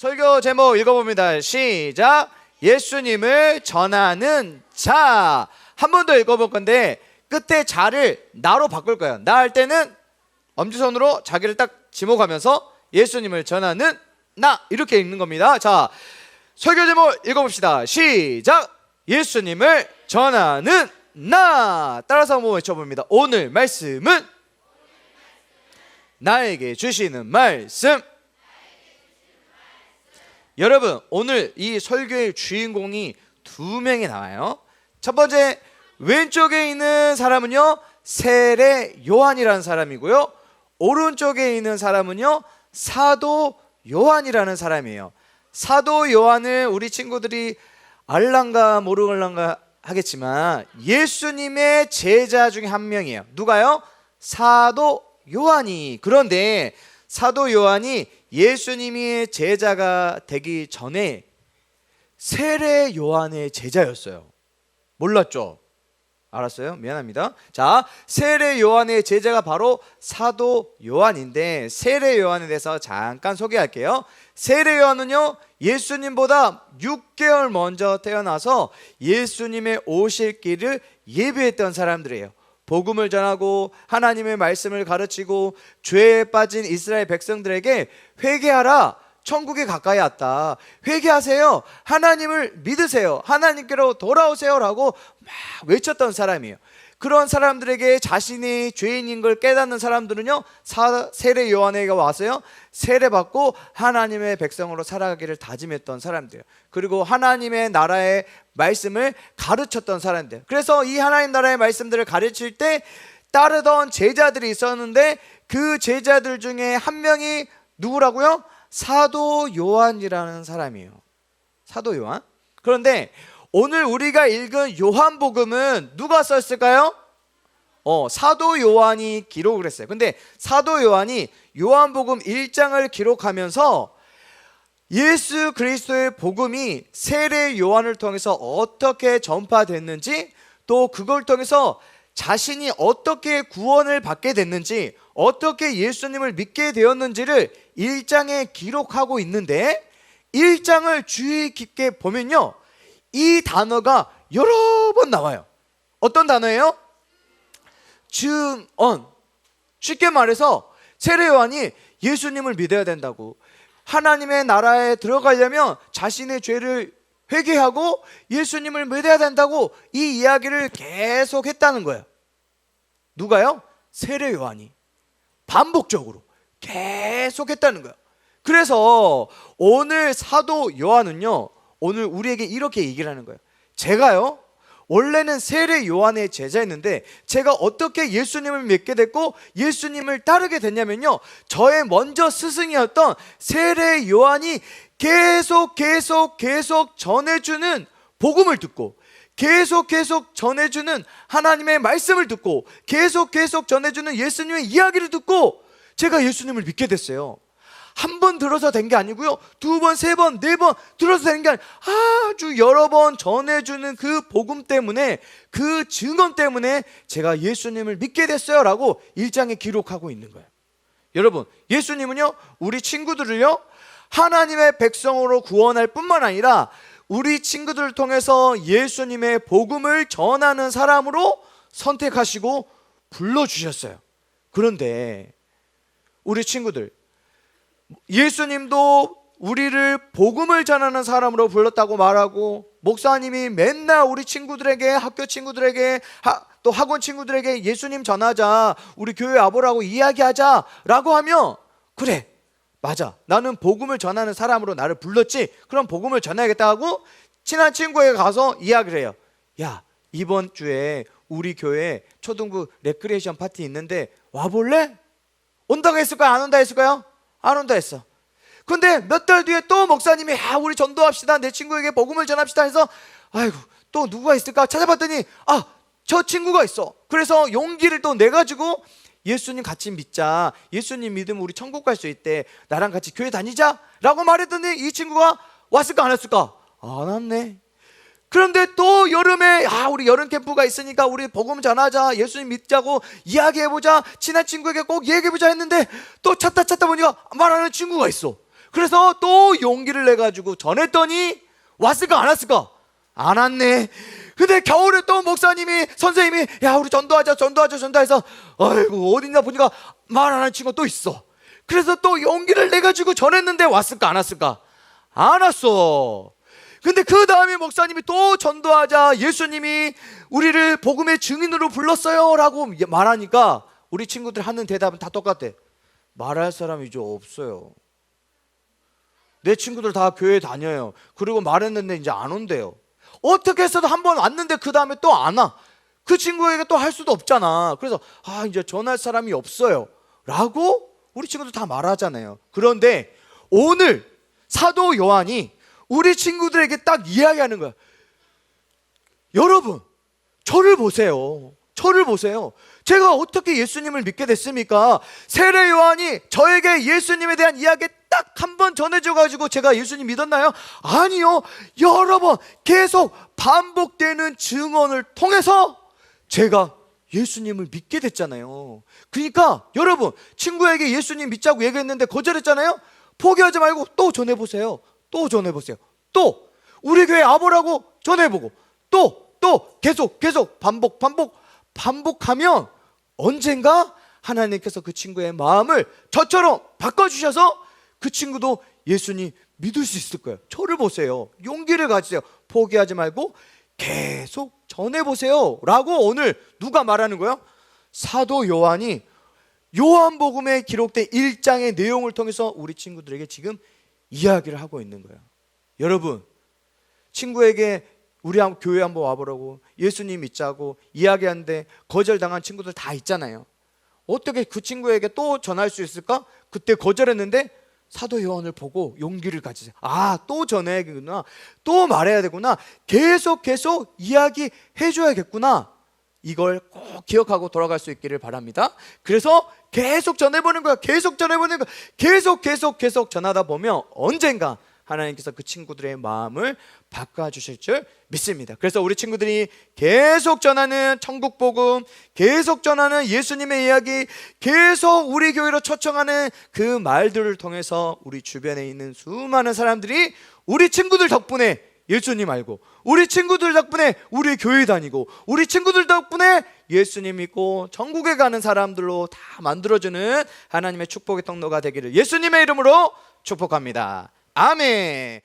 설교 제목 읽어봅니다. 시작. 예수님을 전하는 자. 한 번 더 읽어볼 건데 끝에 자를 나로 바꿀 거예요. 나 할 때는 엄지손으로 자기를 딱 지목하면서 예수님을 전하는 나 이렇게 읽는 겁니다. 자, 설교 제목 읽어봅시다. 시작. 예수님을 전하는 나. 따라서 한번 외쳐봅니다. 오늘 말씀은 나에게 주시는 말씀. 여러분, 오늘 이 설교의 주인공이 두 명이 나와요. 첫 번째, 왼쪽에 있는 사람은요, 세례 요한이라는 사람이고요. 오른쪽에 있는 사람은요, 사도 요한이라는 사람이에요. 사도 요한을 우리 친구들이 알랑가 모르갈랑가 하겠지만 예수님의 제자 중에 한 명이에요. 누가요? 사도 요한이. 그런데 사도 요한이 예수님이 제자가 되기 전에 세례 요한의 제자였어요. 몰랐죠? 알았어요? 미안합니다. 자, 세례 요한의 제자가 바로 사도 요한인데 세례 요한에 대해서 잠깐 소개할게요. 세례 요한은요, 예수님보다 6개월 먼저 태어나서 예수님의 오실 길을 예비했던 사람들이에요. 복음을 전하고 하나님의 말씀을 가르치고 죄에 빠진 이스라엘 백성들에게 회개하라. 천국에 가까이 왔다. 회개하세요. 하나님을 믿으세요. 하나님께로 돌아오세요라고 막 외쳤던 사람이에요. 그런 사람들에게 자신이 죄인인 걸 깨닫는 사람들은요 사- 세례 요한에게 와서요 세례 받고 하나님의 백성으로 살아가기를 다짐했던 사람들. 그리고 하나님의 나라의 말씀을 가르쳤던 사람들. 그래서 이 하나님 나라의 말씀들을 가르칠 때 따르던 제자들이 있었는데 그 제자들 중에 한 명이 누구라고요? 사도 요한이라는 사람이에요. 사도 요한? 그런데 오늘 우리가 읽은 요한복음은 누가 썼을까요? 어, 사도 요한이 기록을 했어요. 근데 사도 요한이 요한복음 1장을 기록하면서 예수 그리스도의 복음이 세례 요한을 통해서 어떻게 전파됐는지 또 그걸 통해서 자신이 어떻게 구원을 받게 됐는지 어떻게 예수님을 믿게 되었는지를 1장에 기록하고 있는데 1장을 주의 깊게 보면요. 이 단어가 여러 번 나와요. 어떤 단어예요? 증언. 쉽게 말해서 세례 요한이 예수님을 믿어야 된다고. 하나님의 나라에 들어가려면 자신의 죄를 회개하고 예수님을 믿어야 된다고 이 이야기를 계속 했다는 거예요. 누가요? 세례 요한이 반복적으로 계속 했다는 거예요. 그래서 오늘 사도 요한은요. 오늘 우리에게 이렇게 얘기를 하는 거예요. 제가요. 원래는 세례 요한의 제자였는데 제가 어떻게 예수님을 믿게 됐고 예수님을 따르게 됐냐면요. 저의 먼저 스승이었던 세례 요한이 계속 계속 계속 전해주는 복음을 듣고 계속 계속 전해주는 하나님의 말씀을 듣고 계속 계속 전해주는 예수님의 이야기를 듣고 제가 예수님을 믿게 됐어요. 한 번 들어서 된 게 아니고요. 두 번, 세 번, 네 번 들어서 되는 게 아니고 아주 여러 번 전해주는 그 복음 때문에 그 증언 때문에 제가 예수님을 믿게 됐어요 라고 일장에 기록하고 있는 거예요. 여러분, 예수님은요, 우리 친구들을요, 하나님의 백성으로 구원할 뿐만 아니라 우리 친구들을 통해서 예수님의 복음을 전하는 사람으로 선택하시고 불러주셨어요. 그런데 우리 친구들, 예수님도 우리를 복음을 전하는 사람으로 불렀다고 말하고 목사님이 맨날 우리 친구들에게 학교 친구들에게 하- 또 학원 친구들에게 예수님 전하자 우리 교회 와보라고 이야기하자라고 하면 그래 맞아 나는 복음을 전하는 사람으로 나를 불렀지 그럼 복음을 전해야겠다 하고 친한 친구에게 가서 이야기를 해요 야 이번 주에 우리 교회 초등부 레크레이션 파티 있는데 와볼래? 온다고 했을까요? 안 온다 했을까요? 안 온다 했어. 근데 몇 달 뒤에 또 목사님이 아 우리 전도합시다 내 친구에게 복음을 전합시다 해서 아이고 또 누가 있을까 찾아봤더니 아 저 친구가 있어. 그래서 용기를 또 내 가지고 예수님 같이 믿자. 예수님 믿으면 우리 천국 갈 수 있대. 나랑 같이 교회 다니자라고 말했더니 이 친구가 왔을까 안 왔을까? 안 왔네. 그런데 또 여름에 아 우리 여름 캠프가 있으니까 우리 복음 전하자 예수님 믿자고 이야기해보자 친한 친구에게 꼭 얘기해보자 했는데 또 찾다 찾다 보니까 말하는 친구가 있어 그래서 또 용기를 내 가지고 전했더니 왔을까 안 왔을까? 안 왔네. 근데 겨울에 또 목사님이 선생님이 야 우리 전도하자 전도하자 전도해서 아이고 어딨냐 보니까 말 안 하는 친구가 또 있어. 그래서 또 용기를 내 가지고 전했는데 왔을까 안 왔을까? 안 왔어. 근데 그 다음에 목사님이 또 전도하자 예수님이 우리를 복음의 증인으로 불렀어요 라고 말하니까 우리 친구들 하는 대답은 다 똑같대. 말할 사람이 이제 없어요. 내 친구들 다 교회 다녀요. 그리고 말했는데 이제 안 온대요. 어떻게 해서도 한 번 왔는데 그 다음에 또 안 와. 그 친구에게 또 할 수도 없잖아. 그래서 아 이제 전할 사람이 없어요. 라고 우리 친구들 다 말하잖아요. 그런데 오늘 사도 요한이 우리 친구들에게 딱 이야기하는 거야. 여러분, 저를 보세요. 저를 보세요. 제가 어떻게 예수님을 믿게 됐습니까? 세례 요한이 저에게 예수님에 대한 이야기 딱 한 번 전해줘 가지고 제가 예수님 믿었나요? 아니요. 여러 번 계속 반복되는 증언을 통해서 제가 예수님을 믿게 됐잖아요. 그러니까 여러분, 친구에게 예수님 믿자고 얘기했는데 거절했잖아요. 포기하지 말고 또 전해 보세요. 또 전해 보세요. 또 우리 교회 아보라고 전해 보고 또 또 계속 계속 반복 반복 반복하면 언젠가 하나님께서 그 친구의 마음을 저처럼 바꿔주셔서 그 친구도 예수님 믿을 수 있을 거예요. 저를 보세요. 용기를 가지세요. 포기하지 말고 계속 전해보세요. 라고 오늘 누가 말하는 거예요? 사도 요한이 요한복음에 기록된 1장의 내용을 통해서 우리 친구들에게 지금 이야기를 하고 있는 거예요. 여러분, 친구에게 우리 한 교회 한번 와보라고 예수님 믿자고 이야기하는데 거절당한 친구들 다 있잖아요. 어떻게 그 친구에게 또 전할 수 있을까? 그때 거절했는데 사도 요한을 보고 용기를 가지세요. 아, 또 전해야겠구나. 또 말해야 되구나. 계속 계속 이야기해 줘야겠구나. 이걸 꼭 기억하고 돌아갈 수 있기를 바랍니다. 그래서 계속 전해보는 거야. 계속 전해보는 거야. 계속 계속 계속 전하다 보면 언젠가 하나님께서 그 친구들의 마음을 바꿔주실 줄 믿습니다. 그래서 우리 친구들이 계속 전하는 천국 복음, 계속 전하는 예수님의 이야기, 계속 우리 교회로 초청하는 그 말들을 통해서 우리 주변에 있는 수많은 사람들이 우리 친구들 덕분에 예수님 알고, 우리 친구들 덕분에 우리 교회 다니고, 우리 친구들 덕분에 예수님 믿고 천국에 가는 사람들로 다 만들어주는 하나님의 축복의 통로가 되기를 예수님의 이름으로 축복합니다. 아멘.